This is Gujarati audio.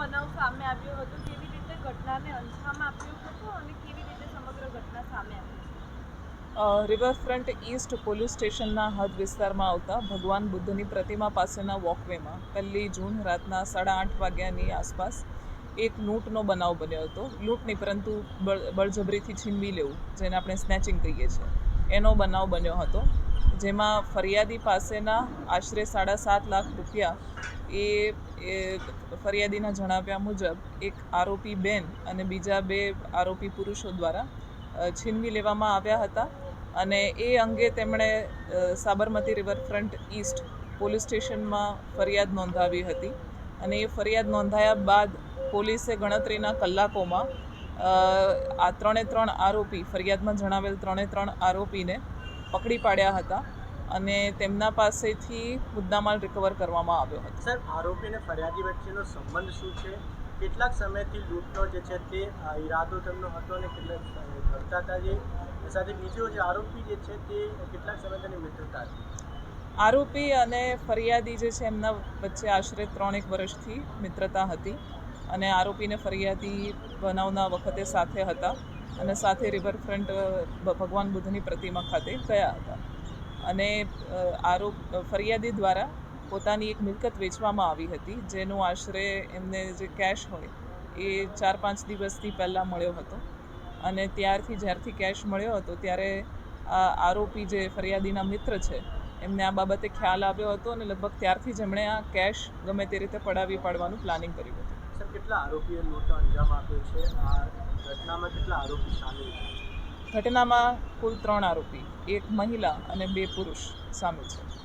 આવ્યો હતો, કેવી રીતે ઘટનાને અંજામ આપ્યો હતો અને કેવી રીતે સમગ્ર ઘટના સામે આવી રિવરફ્રન્ટ ઈસ્ટ પોલીસ સ્ટેશનના હદ વિસ્તારમાં આવતા ભગવાન બુદ્ધની પ્રતિમા પાસેના વોકવેમાં પહેલી જૂન રાતના સાડા આઠ વાગ્યાની આસપાસ એક લૂંટનો બનાવ બન્યો હતો. લૂંટ નહીં પરંતુ બળ, બળજબરીથી છીનવી લેવું, જેને આપણે સ્નેચિંગ કહીએ છીએ. એનો બનાવ બન્યો હતો. જેમાં ફરિયાદી પાસેના આશરે સાડા સાત લાખ રૂપિયા એ ફરિયાદીના જણાવ્યા મુજબ એક આરોપી બેન અને બીજા બે આરોપી પુરુષો દ્વારા છીનવી લેવામાં આવ્યા હતા અને એ અંગે તેમણે સાબરમતી રિવરફ્રન્ટ ઈસ્ટ પોલીસ સ્ટેશનમાં ફરિયાદ નોંધાવી હતી અને એ ફરિયાદ નોંધાયા બાદ પોલીસે ગણતરીના કલાકોમાં આ ત્રણે ત્રણ આરોપી, ફરિયાદમાં જણાવેલ ત્રણે ત્રણ આરોપીને પકડી પાડ્યા હતા અને તેમના પાસેથી મુદ્દામાલ રિકવર કરવામાં આવ્યો હતો. સર આરોપી અને ફરિયાદી વચ્ચેનો સંબંધ શું છે? કેટલાક સમયથી લૂંટનો જે છે તે ઈરાદો તેમનો હતો અને કેટલાક કરતા હતા જે સાથે બીજો જે આરોપી જે છે તે કેટલાક સમય તેની મિત્રતા હતી. આરોપી અને ફરિયાદી જે છે એમના વચ્ચે આશરે ત્રણેક વર્ષથી મિત્રતા હતી અને આરોપીને ફરિયાદી બનાવના વખતે સાથે હતા. અને સાથે રિવરફ્રન્ટ ભગવાન બુદ્ધની પ્રતિમા ખાતે ગયા હતા. અને આરોપ ફરિયાદી દ્વારા પોતાની એક મિલકત વેચવામાં આવી હતી, જેનું આશરે એમને જે કેશ હોય એ ચાર પાંચ દિવસથી પહેલાં મળ્યો હતો. અને ત્યારથી જ્યારથી કેશ મળ્યો હતો, ત્યારે આ આરોપી જે ફરિયાદીના મિત્ર છે, એમને આ બાબતે ખ્યાલ આવ્યો હતો અને લગભગ ત્યારથી જ એમણે આ કેશ ગમે તે રીતે પડાવી પાડવાનું પ્લાનિંગ કર્યું હતું. સર કેટલા આરોપીએ લૂંટનો અંજામ આપ્યો છે? આ ઘટનામાં કેટલા આરોપી સામેલ છે? ઘટનામાં કુલ ત્રણ આરોપી, એક મહિલા અને બે પુરુષ સામેલ છે.